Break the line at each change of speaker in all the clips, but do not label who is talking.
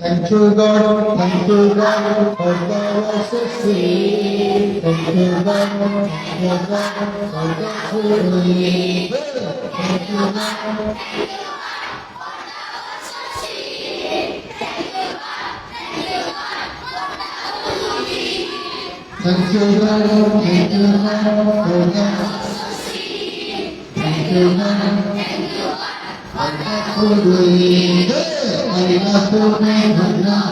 Thank you, God. Thank you, God, for the worship sweet. Thank you, God. Thank you, God, for the food. Thank you, God. Thank you, God. Thank you, God, for the Thank you, God. for the food we eat. Allah me, Allah.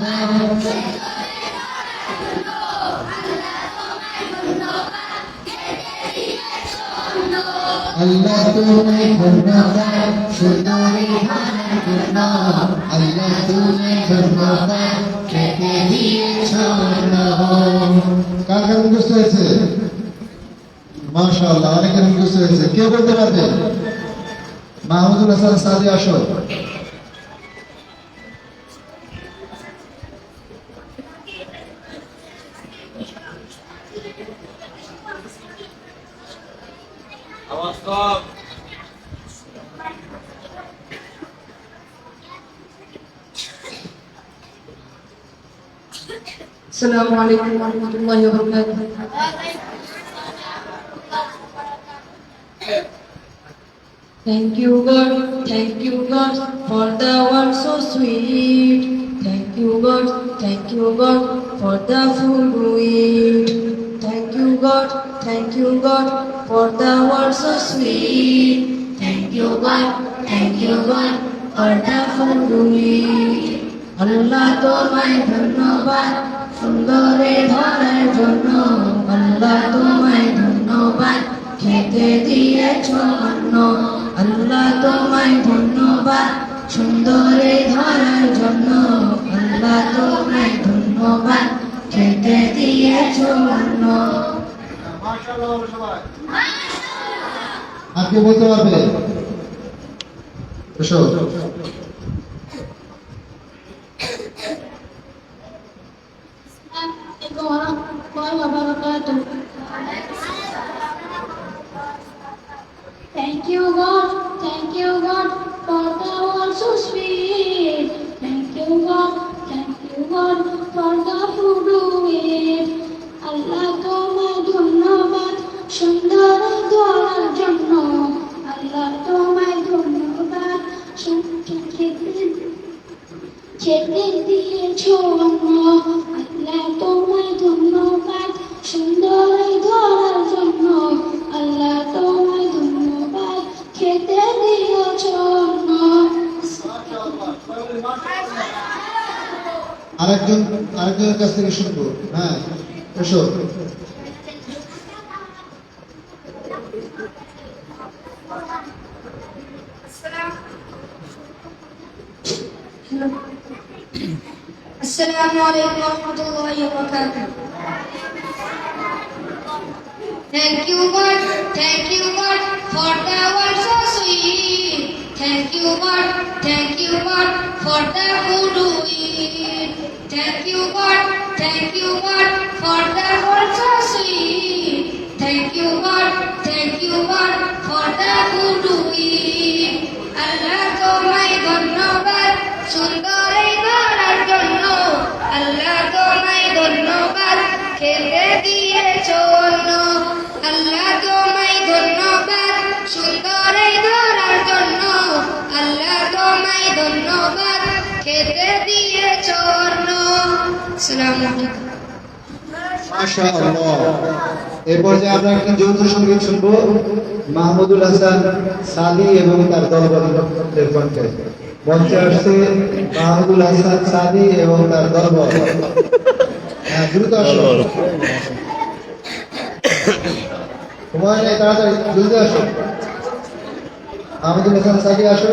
আল্লাহ তুমি ধন্যবাদ সুন্দরী ধন্য আল্লাহ তুমি ধন্যবাদ খেতে দিয়েছ কার কার মুখস্থ হয়েছে? মাশাআল্লাহ অনেকের মুখস্থ হয়েছে। কে বলতে পারবে? মাহমুদুল হাসান সাদি আসো।
Stop.
السلام عليكم ورحمة الله وبركاته. Thank you God, thank you God for the world so sweet. Thank you God, thank you God for the food we eat. Thank you God, thank you God for the world so sweet. Thank you God, thank you God for the food we eat. আল্লাহ তোমায় ধন্যবাদ সুন্দরে ধরার জন্য আল্লাহ তোমায় ধন্যবাদ খেতে দিয়েছ অন্ন আল্লাহ তোমায় ধন্যবাদ সুন্দরে ধরার জন্য আল্লাহ তোমায় ধন্যবাদ খেতে দিয়েছ অন্ন
আর বলতে পারবে
Thank you, God.
আরেকজন আরেকজনের কাছ থেকে শুনবো হ্যাঁ এসো
السلام عليكم ورحمة الله وبركاته Thank you God, thank you God for the world so sweet. Thank you God, thank you God for the food we eat. Thank you God, thank you God for the world দিয়েছ অন্য আসসালামু আলাইকুম।
মাশাআল্লাহ। এই পর্যায়ে আমরা একটি যৌথ সংগীত শুনব মাহমুদুল হাসান সাদি এবং তার দলবলের কণ্ঠে। মঞ্চে আসছে মাহমুদুল হাসান সাদি এবং তার দলবল। হ্যাঁ দ্রুত আসো। সময় নেই তাড়াতাড়ি দ্রুত আসো। মাহমুদুল হাসান সাদি আসো।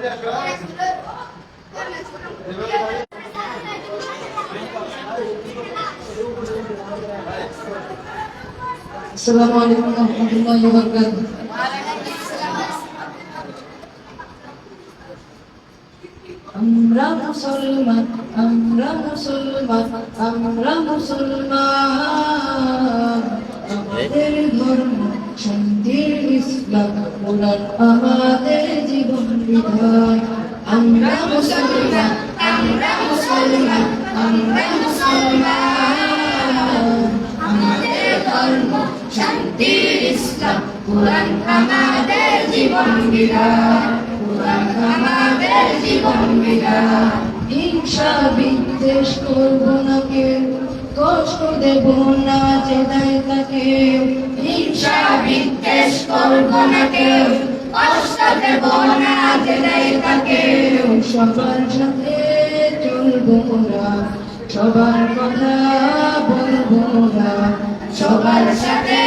السلام عليكم ورحمة الله وبركاته
আমরা মুসলমান আমরা মুসলমান আমরা মুসলমান আমাদের ধর্ম শান্তির ইসলাম কোরআন আমাদের জীবন বিধান আমরা হিংসা বিদ্বেষ করব না কেউ কষ্ট হিংসা বিদ্বেষ করব না কষ্ট দেব না যে তাকে সবার সাথে চলবো মোরা সবার কথা বলব মোরা সবার সাথে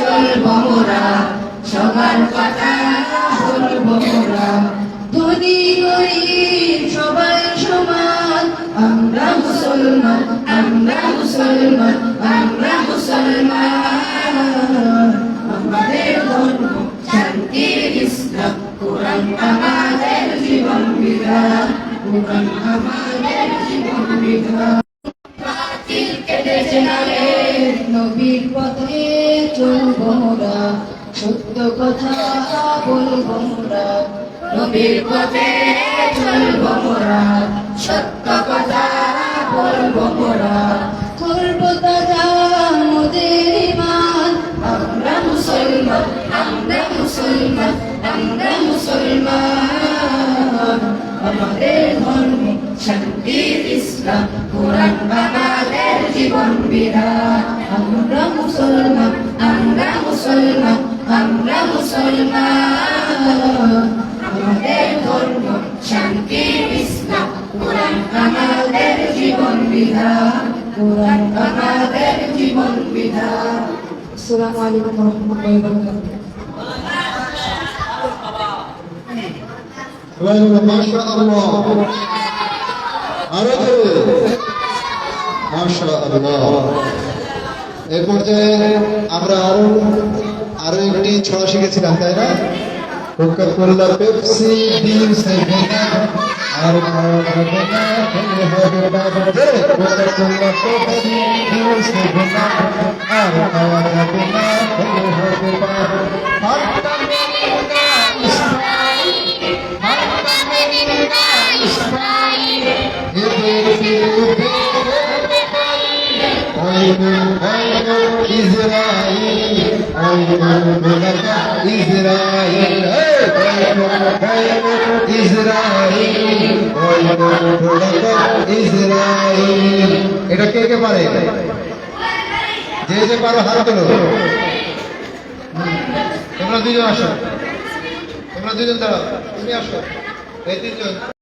চলবো মোরা সবার কথা বলব মোরা ধনী গরিব সবাই সমান আমরা মুসলমান আমরা মুসলমান আমরা মুসলমান আমাদের ধর্ম শান্তির ইসলাম নবীর পথে চলবো মোরা সত্য কথা বলব মোরা নবীর পথে চলবো মোরা আমাদের ধর্ম শান্তির ইসলাম, কোরআন আমাদের জীবন বিধান। আমরা মুসলমান আমরা মুসলমান আমরা মুসলমান। আমাদের ধর্ম শান্তির ইসলাম, কোরআন আমাদের জীবন বিধান। কোরআন আমাদের জীবন বিধান। আসসালামু আলাইকুম রহমতুল্লাহি ওয়া বারাকাতুহু।
সবাই বলো, মাশা আল্লাহ এই পর্যায়ে আমরা আরও আরও একটি ছড়া শিখেছিলাম তাই না পেপসি ডিম সেভেন আর এটা কে কে পারে? যে যে পারো হাত তোলো। তোমরা দুজন আসো। তোমরা দুজন দাঁড়াও, তুমি আসো। এই তিনজন।